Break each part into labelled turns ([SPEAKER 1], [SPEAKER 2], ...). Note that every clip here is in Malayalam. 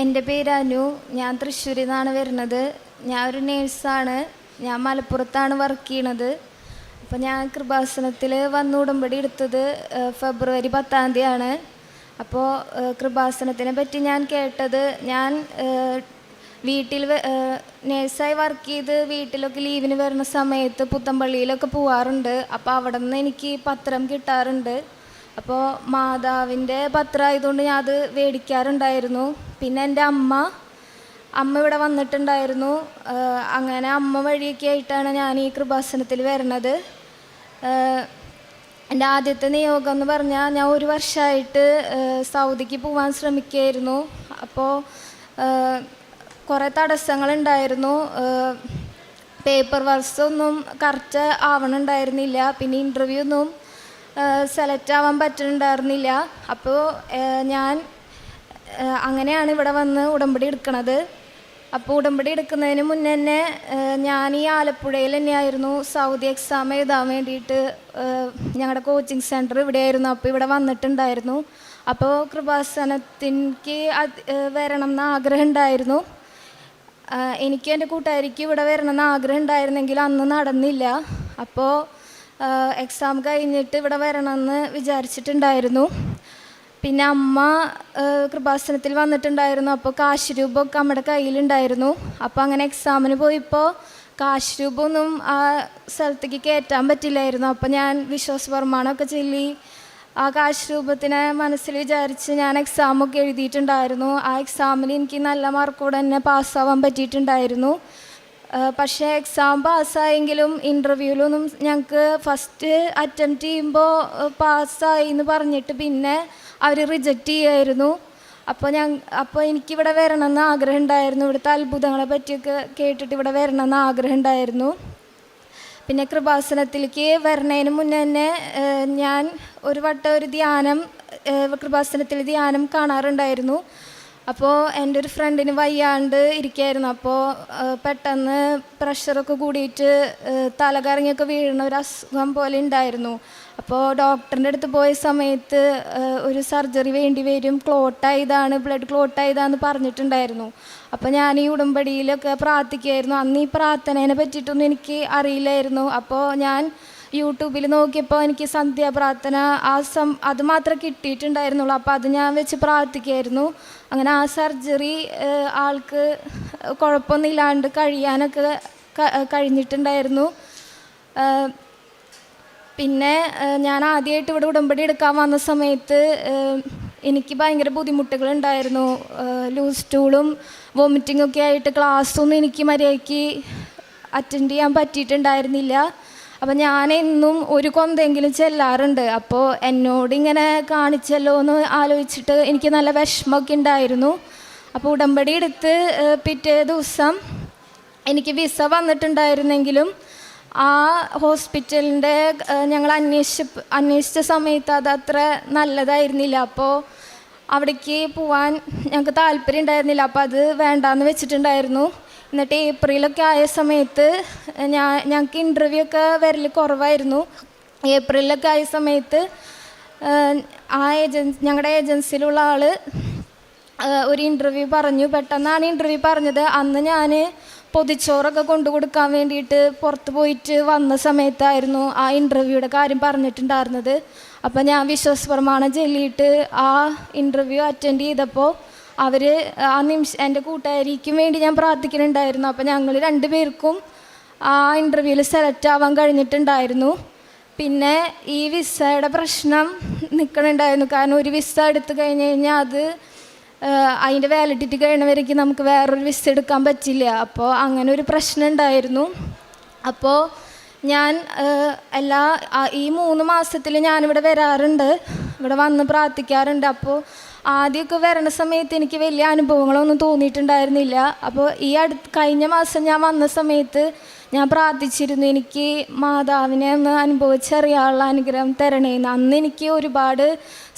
[SPEAKER 1] എന്റെ പേര് അനു. ഞാൻ തൃശ്ശൂരിൽ നിന്നാണ് വരുന്നത്. ഞാൻ ഒരു നേഴ്സാണ്. ഞാൻ മലപ്പുറത്താണ് വർക്ക് ചെയ്യണത്. അപ്പോൾ ഞാൻ കൃപാസനത്തിൽ വന്ന് ഉടമ്പടി എടുത്തത് ഫെബ്രുവരി പത്താം തീയതിയാണ്. അപ്പോൾ കൃപാസനത്തിനെ പറ്റി ഞാൻ കേട്ടത് ഞാൻ വീട്ടിൽ നേഴ്സായി വർക്ക് ചെയ്ത് വീട്ടിലൊക്കെ ലീവിന് വരുന്ന സമയത്ത് പുത്തമ്പള്ളിയിലൊക്കെ പോവാറുണ്ട്. അപ്പോൾ അവിടെ നിന്ന് എനിക്ക് പത്രം കിട്ടാറുണ്ട്. അപ്പോൾ മാതാവിന്റെ പത്രം ആയതുകൊണ്ട് ഞാൻ അത് മേടിക്കാറുണ്ടായിരുന്നു പിന്നെ എന്റെ അമ്മ അമ്മ ഇവിടെ വന്നിട്ടുണ്ടായിരുന്നു. അങ്ങനെ അമ്മ വഴിയൊക്കെ ആയിട്ടാണ് ഞാൻ ഈ കൃപാസനത്തിൽ വരുന്നത്. എന്റെ ആദ്യത്തെ നിയോഗം എന്ന് പറഞ്ഞാൽ ഞാൻ ഒരു വർഷമായിട്ട് സൗദിക്ക് പോകാൻ ശ്രമിക്കുകയായിരുന്നു. അപ്പോൾ കുറേ തടസ്സങ്ങളുണ്ടായിരുന്നു. പേപ്പർ വർക്സ് ഒന്നും കറക്റ്റ് ആവണുണ്ടായിരുന്നില്ല. പിന്നെ ഇന്റർവ്യൂ ഒന്നും സെലക്ട് ആവാൻ പറ്റുന്നുണ്ടായിരുന്നില്ല അപ്പോൾ ഞാൻ അങ്ങനെയാണ് ഇവിടെ വന്ന് ഉടമ്പടി എടുക്കണത്. അപ്പോൾ ഉടമ്പടി എടുക്കുന്നതിന് മുന്നേ തന്നെ ഞാൻ ഈ ആലപ്പുഴയിൽ തന്നെയായിരുന്നു സൗദി എക്സാം എഴുതാൻ വേണ്ടിയിട്ട് ഞങ്ങളുടെ കോച്ചിങ് സെന്റർ ഇവിടെയായിരുന്നു. അപ്പോൾ ഇവിടെ വന്നിട്ടുണ്ടായിരുന്നു. അപ്പോൾ കൃപാസനത്തിലേക്ക് അത് വരണം എന്ന് ആഗ്രഹം ഉണ്ടായിരുന്നു എനിക്കും എന്റെ കൂട്ടുകാരിക്കും ഇവിടെ വരണം എന്ന് ആഗ്രഹം ഉണ്ടായിരുന്നെങ്കിൽ അന്ന് നടന്നില്ല. അപ്പോൾ എക്സാം കഴിഞ്ഞിട്ട് ഇവിടെ വരണമെന്ന് വിചാരിച്ചിട്ടുണ്ടായിരുന്നു. പിന്നെ അമ്മ കൃപാസനത്തിൽ വന്നിട്ടുണ്ടായിരുന്നു. അപ്പോൾ കാശ് രൂപമൊക്കെ അമ്മയുടെ കയ്യിലുണ്ടായിരുന്നു. അപ്പോൾ അങ്ങനെ എക്സാമിന് പോയപ്പോൾ കാശ് രൂപമൊന്നും ആ സ്ഥലത്തേക്ക് കയറ്റാൻ പറ്റില്ലായിരുന്നു. അപ്പോൾ ഞാൻ വിശ്വാസ പ്രമാണമൊക്കെ ചൊല്ലി ആ കാശ് രൂപത്തിനെ മനസ്സിൽ വിചാരിച്ച് ഞാൻ എക്സാമൊക്കെ എഴുതിയിട്ടുണ്ടായിരുന്നു. ആ എക്സാമിൽ എനിക്ക് നല്ല മാർക്കോടെ തന്നെ പാസ്സാവാൻ പറ്റിയിട്ടുണ്ടായിരുന്നു. പക്ഷേ എക്സാം പാസ്സായെങ്കിലും ഇന്റർവ്യൂവിലൊന്നും ഞങ്ങൾക്ക് ഫസ്റ്റ് അറ്റംപ്റ്റ് ചെയ്യുമ്പോൾ പാസ്സായി എന്ന് പറഞ്ഞിട്ട് പിന്നെ അവർ റിജക്റ്റ് ചെയ്യായിരുന്നു. അപ്പോൾ ഞാൻ അപ്പോൾ എനിക്കിവിടെ വരണമെന്ന് ആഗ്രഹം ഉണ്ടായിരുന്നു ഇവിടുത്തെ അത്ഭുതങ്ങളെ പറ്റിയൊക്കെ കേട്ടിട്ട് ഇവിടെ വരണമെന്ന് ആഗ്രഹം ഉണ്ടായിരുന്നു പിന്നെ കൃപാസനത്തിലേക്ക് വരണതിന് മുന്നേ തന്നെ ഞാൻ ഒരു വട്ടം ഒരു ധ്യാനം കൃപാസനത്തിൽ ധ്യാനം കാണാറുണ്ടായിരുന്നു. അപ്പോൾ എന്റെ ഒരു ഫ്രണ്ടിന് വയ്യാണ്ട് ഇരിക്കുകയായിരുന്നു അപ്പോൾ പെട്ടെന്ന് പ്രഷറൊക്കെ കൂടിയിട്ട് തലകറങ്ങിയൊക്കെ വീഴുന്ന ഒരു അസുഖം പോലെ ഉണ്ടായിരുന്നു അപ്പോൾ ഡോക്ടറിന്റെ അടുത്ത് പോയ സമയത്ത് ഒരു സർജറി വേണ്ടി വരും ക്ലോട്ടായതാണ് ബ്ലഡ് ക്ലോട്ടായതാന്ന് പറഞ്ഞിട്ടുണ്ടായിരുന്നു. അപ്പോൾ ഞാൻ ഈ ഉടമ്പടിയിലൊക്കെ പ്രാർത്ഥിക്കുമായിരുന്നു അന്ന് ഈ പ്രാർത്ഥനേനെ പറ്റിയിട്ടൊന്നും എനിക്ക് അറിയില്ലായിരുന്നു. അപ്പോൾ ഞാൻ യൂട്യൂബിൽ നോക്കിയപ്പോൾ എനിക്ക് സന്ധ്യാപ്രാർത്ഥന ആ സം അത് മാത്രമേ കിട്ടിയിട്ടുണ്ടായിരുന്നുള്ളൂ. അപ്പോൾ അത് ഞാൻ വെച്ച് പ്രാർത്ഥിക്കുമായിരുന്നു അങ്ങനെ ആ സർജറി ആൾക്ക് കുഴപ്പമൊന്നുമില്ലാണ്ട് കഴിയാനൊക്കെ കഴിഞ്ഞിട്ടുണ്ടായിരുന്നു. പിന്നെ ഞാൻ ആദ്യമായിട്ട് ഇവിടെ ഉടമ്പടി എടുക്കാൻ വന്ന സമയത്ത് എനിക്ക് ഭയങ്കര ബുദ്ധിമുട്ടുകളുണ്ടായിരുന്നു. ലൂസ് സ്റ്റൂളും വോമിറ്റിംഗ് ഒക്കെ ആയിട്ട് ക്ലാസ്സൊന്നും എനിക്ക് മര്യാദയ്ക്ക് അറ്റൻഡ് ചെയ്യാൻ പറ്റിയിട്ടുണ്ടായിരുന്നില്ല. അപ്പം ഞാൻ എന്നും ഒരു കൊന്തെങ്കിലും ചെല്ലാറുണ്ട്. അപ്പോൾ എന്നോട് ഇങ്ങനെ കാണിച്ചല്ലോ എന്ന് ആലോചിച്ചിട്ട് എനിക്ക് നല്ല വിഷമമൊക്കെ ഉണ്ടായിരുന്നു. അപ്പോൾ ഉടമ്പടി എടുത്ത് പിറ്റേ ദിവസം എനിക്ക് വിസ വന്നിട്ടുണ്ടായിരുന്നെങ്കിലും ആ ഹോസ്പിറ്റലിന്റെ ഞങ്ങൾ അന്വേഷിച്ച അന്വേഷിച്ച സമയത്ത് അത് അത്ര നല്ലതായിരുന്നില്ല. അപ്പോൾ അവിടേക്ക് പോവാൻ ഞങ്ങൾക്ക് താല്പര്യം ഉണ്ടായിരുന്നില്ല. അപ്പോൾ അത് വേണ്ടാന്ന് വെച്ചിട്ടുണ്ടായിരുന്നു. എന്നിട്ട് ഏപ്രിലൊക്കെ ആയ സമയത്ത് ഞാൻ ഞങ്ങൾക്ക് ഇന്റർവ്യൂ ഒക്കെ വരൽ കുറവായിരുന്നു. ഏപ്രിലൊക്കെ ആയ സമയത്ത് ആ ഏജൻസി ഞങ്ങളുടെ ഏജൻസിയിലുള്ള ആൾ ഒരു ഇന്റർവ്യൂ പറഞ്ഞു. പെട്ടെന്നാണ് ഇന്റർവ്യൂ പറഞ്ഞത്. അന്ന് ഞാൻ പൊതിച്ചോറൊക്കെ കൊണ്ടു കൊടുക്കാൻ വേണ്ടിയിട്ട് പുറത്ത് പോയിട്ട് വന്ന സമയത്തായിരുന്നു ആ ഇന്റർവ്യൂയുടെ കാര്യം പറഞ്ഞിട്ടുണ്ടായിരുന്നത്. അപ്പം ഞാൻ വിശ്വാസപ്രമാണം ചൊല്ലിയിട്ട് ആ ഇന്റർവ്യൂ അറ്റൻഡ് ചെയ്തപ്പോൾ അവർ ആ നിമിഷം എന്റെ കൂട്ടുകാരിക്കും വേണ്ടി ഞാൻ പ്രാർത്ഥിക്കുന്നുണ്ടായിരുന്നു. അപ്പോൾ ഞങ്ങൾ രണ്ടുപേർക്കും ആ ഇന്റർവ്യൂവിൽ സെലക്ട് ആവാൻ കഴിഞ്ഞിട്ടുണ്ടായിരുന്നു. പിന്നെ ഈ വിസയുടെ പ്രശ്നം നിൽക്കണുണ്ടായിരുന്നു കാരണം ഒരു വിസ എടുത്തു കഴിഞ്ഞ് കഴിഞ്ഞാൽ അത് അതിന്റെ വാലിഡിറ്റി കഴിയണവരേക്ക് നമുക്ക് വേറൊരു വിസ എടുക്കാൻ പറ്റില്ല. അപ്പോൾ അങ്ങനെ ഒരു പ്രശ്നം ഉണ്ടായിരുന്നു. അപ്പോൾ ഞാൻ എല്ലാ ഈ മൂന്ന് മാസത്തിൽ ഞാനിവിടെ വരാറുണ്ട്. ഇവിടെ വന്ന് പ്രാർത്ഥിക്കാറുണ്ട്. അപ്പോൾ ആദ്യമൊക്കെ വരണ സമയത്ത് എനിക്ക് വലിയ അനുഭവങ്ങളൊന്നും തോന്നിയിട്ടുണ്ടായിരുന്നില്ല. അപ്പോൾ ഈ അടുത്ത് കഴിഞ്ഞ മാസം ഞാൻ വന്ന സമയത്ത് ഞാൻ പ്രാർത്ഥിച്ചിരുന്നു എനിക്ക് മാതാവിനെ ഒന്ന് അനുഭവിച്ചറിയാനുള്ള അനുഗ്രഹം തരണേന്ന് അന്ന് എനിക്ക് ഒരുപാട്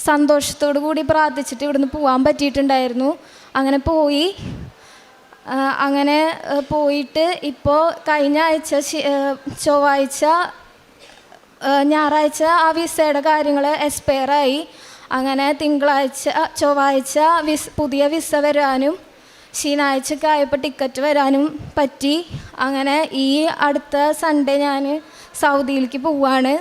[SPEAKER 1] സന്തോഷത്തോടു കൂടി പ്രാർത്ഥിച്ചിട്ട് ഇവിടുന്ന് പോകാൻ പറ്റിയിട്ടുണ്ടായിരുന്നു. അങ്ങനെ പോയി. അങ്ങനെ പോയിട്ട് ഇപ്പോൾ കഴിഞ്ഞ ആഴ്ച ചൊവ്വാഴ്ച ഞായറാഴ്ച ആ വിസയുടെ കാര്യങ്ങൾ എക്സ്പയർ ആയി അങ്ങനെ തിങ്കളാഴ്ച ചൊവ്വാഴ്ച വിസ് പുതിയ വിസ വരാനും ശനിയാഴ്ചയൊക്കെ ആയപ്പോൾ ടിക്കറ്റ് വരാനും പറ്റി. അങ്ങനെ ഈ അടുത്ത സൺഡേ ഞാൻ സൗദിയിലേക്ക് പോവാണ്.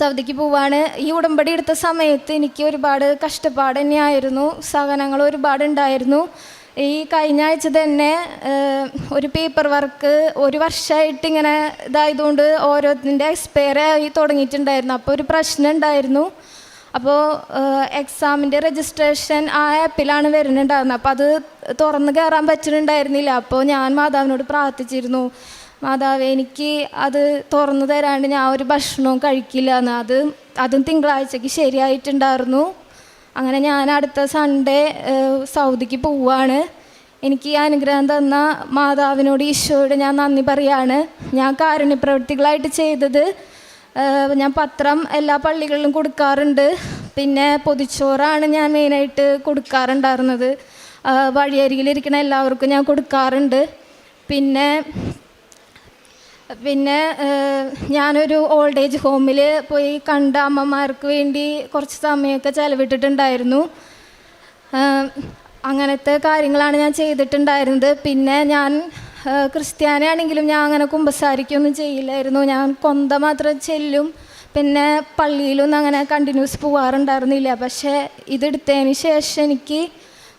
[SPEAKER 1] സൗദിക്ക് പോവാണ്. ഈ ഉടമ്പടി എടുത്ത സമയത്ത് എനിക്ക് ഒരുപാട് കഷ്ടപ്പാട് തന്നെയായിരുന്നു. സഹനങ്ങൾ ഒരുപാട് ഉണ്ടായിരുന്നു ഈ കഴിഞ്ഞ ആഴ്ച തന്നെ ഒരു പേപ്പർ വർക്ക് ഒരു വർഷമായിട്ട് ഇങ്ങനെ ഇതായതുകൊണ്ട് ഓരോത്തിന്റെ എക്സ്പയർ ആയി തുടങ്ങിയിട്ടുണ്ടായിരുന്നു. അപ്പോൾ ഒരു പ്രശ്നം ഉണ്ടായിരുന്നു. അപ്പോൾ എക്സാമിന്റെ രജിസ്ട്രേഷൻ ആ ആപ്പിലാണ് വരുന്നുണ്ടായിരുന്നത്. അപ്പോൾ അത് തുറന്ന് കയറാൻ പറ്റുന്നുണ്ടായിരുന്നില്ല. അപ്പോൾ ഞാൻ മാതാവിനോട് പ്രാർത്ഥിച്ചിരുന്നു. മാതാവ് എനിക്ക് അത് തുറന്നു തരാണ്ട് ഞാൻ ഒരു ഭക്ഷണവും കഴിക്കില്ല എന്ന്. അത് അതും തിങ്കളാഴ്ചക്ക് ശരിയായിട്ടുണ്ടായിരുന്നു. അങ്ങനെ ഞാൻ അടുത്ത സൺഡേ സൗദിക്ക് പോവാണ്. എനിക്ക് ഈ അനുഗ്രഹം തന്ന മാതാവിനോട് ഈശോയോട് ഞാൻ നന്ദി പറയാണ്. ഞാൻ കാരുണ്യപ്രവൃത്തികളായിട്ട് ചെയ്തത് ഞാൻ പത്രം എല്ലാ പള്ളികളിലും കൊടുക്കാറുണ്ട്. പിന്നെ പൊതിച്ചോറാണ് ഞാൻ മെയിനായിട്ട് കൊടുക്കാറുണ്ടായിരുന്നത്. വഴിയരികിലിരിക്കുന്ന എല്ലാവർക്കും ഞാൻ കൊടുക്കാറുണ്ട്. പിന്നെ പിന്നെ ഞാനൊരു ഓൾഡ് ഏജ് ഹോമിൽ പോയി കണ്ട അമ്മമാർക്ക് വേണ്ടി കുറച്ച് സമയമൊക്കെ ചിലവിട്ടിട്ടുണ്ടായിരുന്നു. അങ്ങനത്തെ കാര്യങ്ങളാണ് ഞാൻ ചെയ്തിട്ടുണ്ടായിരുന്നത്. പിന്നെ ഞാൻ ക്രിസ്ത്യാനിയാണെങ്കിലും ഞാൻ അങ്ങനെ കുമ്പസാരിക്കൊന്നും ചെയ്യില്ലായിരുന്നു. ഞാൻ കൊന്ത മാത്രം ചെല്ലും. പിന്നെ പള്ളിയിലൊന്നും അങ്ങനെ കണ്ടിന്യൂസ് പോവാറുണ്ടായിരുന്നില്ല. പക്ഷേ ഇതെടുത്തതിന് ശേഷം എനിക്ക്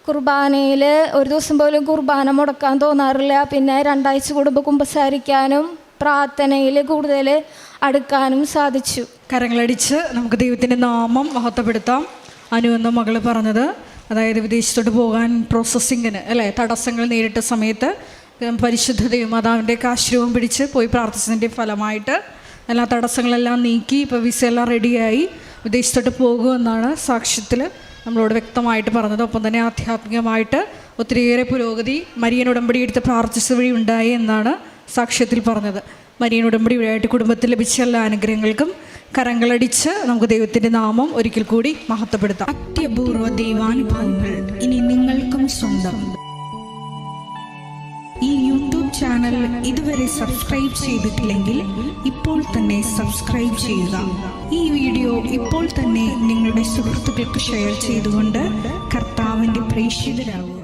[SPEAKER 1] കുർബാനയിൽ ഒരു ദിവസം പോലും കുർബാന മുടക്കാൻ തോന്നാറില്ല. പിന്നെ രണ്ടാഴ്ച കൂടുമ്പോൾ കുമ്പസാരിക്കാനും പ്രാർത്ഥനയിൽ കൂടുതൽ അടുക്കാനും സാധിച്ചു.
[SPEAKER 2] കരങ്ങളടിച്ച് നമുക്ക് ദൈവത്തിന്റെ നാമം മഹത്വപ്പെടുത്താം. അനു എന്ന മകൾ പറഞ്ഞത്. അതായത് വിദേശത്തോട്ട് പോകാൻ പ്രോസസ്സിങ്ങിന് അല്ലേ? തടസ്സങ്ങൾ നേരിട്ട സമയത്ത് പരിശുദ്ധതയും മാതാവിന്റെ ആശ്രയവും പിടിച്ച് പോയി പ്രാർത്ഥിച്ചതിന്റെ ഫലമായിട്ട് എല്ലാ തടസ്സങ്ങളെല്ലാം നീക്കി ഇപ്പോൾ വിസ എല്ലാം റെഡിയായി വിദേശത്തോട്ട് പോകുമെന്നാണ് സാക്ഷ്യത്തിൽ നമ്മളോട് വ്യക്തമായിട്ട് പറഞ്ഞത്. ഒപ്പം തന്നെ ആധ്യാത്മികമായിട്ട് ഒത്തിരിയേറെ പുരോഗതി മരിയൻ ഉടമ്പടി എടുത്ത് പ്രാർത്ഥിച്ചത് വഴി ഉണ്ടായി എന്നാണ് സാക്ഷ്യത്തിൽ പറഞ്ഞത്. മരിയൻ ഉടമ്പടി വഴിയായിട്ട് കുടുംബത്തിൽ ലഭിച്ച എല്ലാ അനുഗ്രഹങ്ങൾക്കും കരങ്ങളടിച്ച് നമുക്ക് ദൈവത്തിന്റെ നാമം ഒരിക്കൽ കൂടി മഹത്വപ്പെടുത്താം.
[SPEAKER 3] അത്യപൂർവ ദൈവാനുഭവങ്ങൾ ഇനി നിങ്ങൾക്കും സ്വന്തം. ഈ യൂട്യൂബ് ചാനൽ ഇതുവരെ സബ്സ്ക്രൈബ് ചെയ്തിട്ടില്ലെങ്കിൽ ഇപ്പോൾ തന്നെ സബ്സ്ക്രൈബ് ചെയ്യുക. ഈ വീഡിയോ ഇപ്പോൾ തന്നെ നിങ്ങളുടെ സുഹൃത്തുക്കൾക്ക് ഷെയർ ചെയ്തുകൊണ്ട് കർത്താവിന്റെ പ്രേക്ഷിതരാകുക.